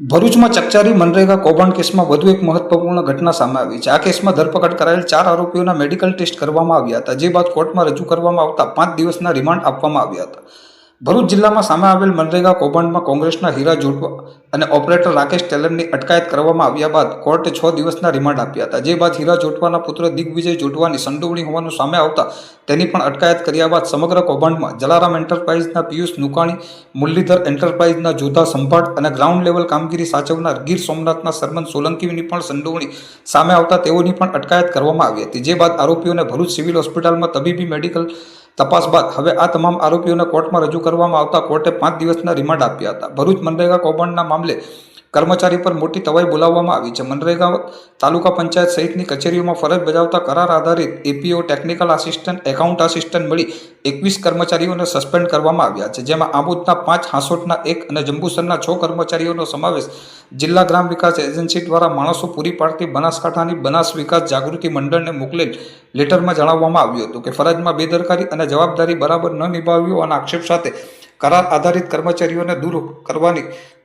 ભરૂચમાં ચકચારી મનરેગા કૌભાંડ કેસમાં વધુ એક મહત્વપૂર્ણ ઘટના સામે આવી છે. આ કેસમાં ધરપકડ કરાયેલ ચાર આરોપીઓના મેડિકલ ટેસ્ટ કરવામાં આવ્યા હતા, જે બાદ કોર્ટમાં રજૂ કરવામાં આવતા પાંચ દિવસના રિમાન્ડ આપવામાં આવ્યા હતા. ભરૂચ જિલ્લામાં સામે આવેલ મનરેગા કૌભાંડમાં કોંગ્રેસના હીરા જોટવા અને ઓપરેટર રાકેશ ટેલરની અટકાયત કરવામાં આવ્યા બાદ કોર્ટે છ દિવસના રિમાન્ડ આપ્યા હતા. જે બાદ હીરા જોટવાના પુત્ર દિગ્વિજય જોટવાની સંડોવણી હોવાનું સામે આવતા તેની પણ અટકાયત કર્યા બાદ સમગ્ર કૌભાંડમાં જલારામ એન્ટરપ્રાઇઝના પિયુષ નુકાણી, મુરલીધર એન્ટરપ્રાઇઝના જોધા સંભાટ અને ગ્રાઉન્ડ લેવલ કામગીરી સાચવનાર ગીર સોમનાથના સરમન સોલંકીની પણ સંડોવણી સામે આવતા તેઓની પણ અટકાયત કરવામાં આવી હતી. જે બાદ આરોપીઓને ભરૂચ સિવિલ હોસ્પિટલમાં તબીબી મેડિકલ તપાસ બાદ હવે આ તમામ આરોપીઓને કોર્ટમાં રજૂ કરવામાં આવતા કોર્ટે પાંચ દિવસના રિમાન્ડ આપ્યા હતા. ભરૂચ મનરેગા કૌભાંડના મામલે કર્મચારી પર મોટી તવાઈ બોલાવવામાં આવી છે. મનરેગા તાલુકા પંચાયત સહિતની કચેરીઓમાં ફરજ બજાવતા કરાર આધારિત APO technical assistant, account assistant મળી એકવીસ કર્મચારીઓને સસ્પેન્ડ કરવામાં આવ્યા છે. જેમાં આબોદના પાંચ, હાંસોટના એક અને જંબુસરના છ કર્મચારીઓનો સમાવેશ જિલ્લા ગ્રામ વિકાસ એજન્સી દ્વારા માણસો પૂરી પાડતી બનાસકાંઠાની બનાસ વિકાસ જાગૃતિ મંડળને મોકલેલ લેટરમાં જણાવવામાં આવ્યું હતું કે ફરજમાં બેદરકારી અને જવાબદારી બરાબર ન નિભાવ્યો અને આક્ષેપ સાથે કરાર આધારિત કર્મચારીઓને દૂર કરવાની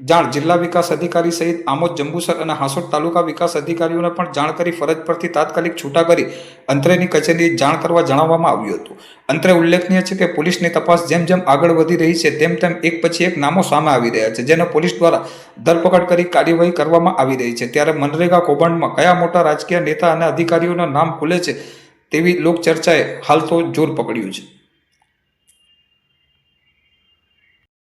જાણ જિલ્લા વિકાસ અધિકારી સહિત આમોદ, જંબુસર અને હાંસોટ તાલુકા વિકાસ અધિકારીઓને પણ જાણ કરી ફરજ પરથી તાત્કાલિક છૂટા કરી અંતરેની કચેરીએ જાણ કરવા જણાવવામાં આવ્યું હતું. અંતરે ઉલ્લેખનીય છે કે પોલીસની તપાસ જેમ જેમ આગળ વધી રહી છે, તેમ તેમ એક પછી એક નામો સામે આવી રહ્યા છે, જેને પોલીસ દ્વારા ધરપકડ કરી કાર્યવાહી કરવામાં આવી રહી છે. ત્યારે મનરેગા કૌભાંડમાં કયા મોટા રાજકીય નેતા અને અધિકારીઓના નામ ખુલે છે તેવી લોકચર્ચાએ હાલ તો જોર પકડ્યું છે.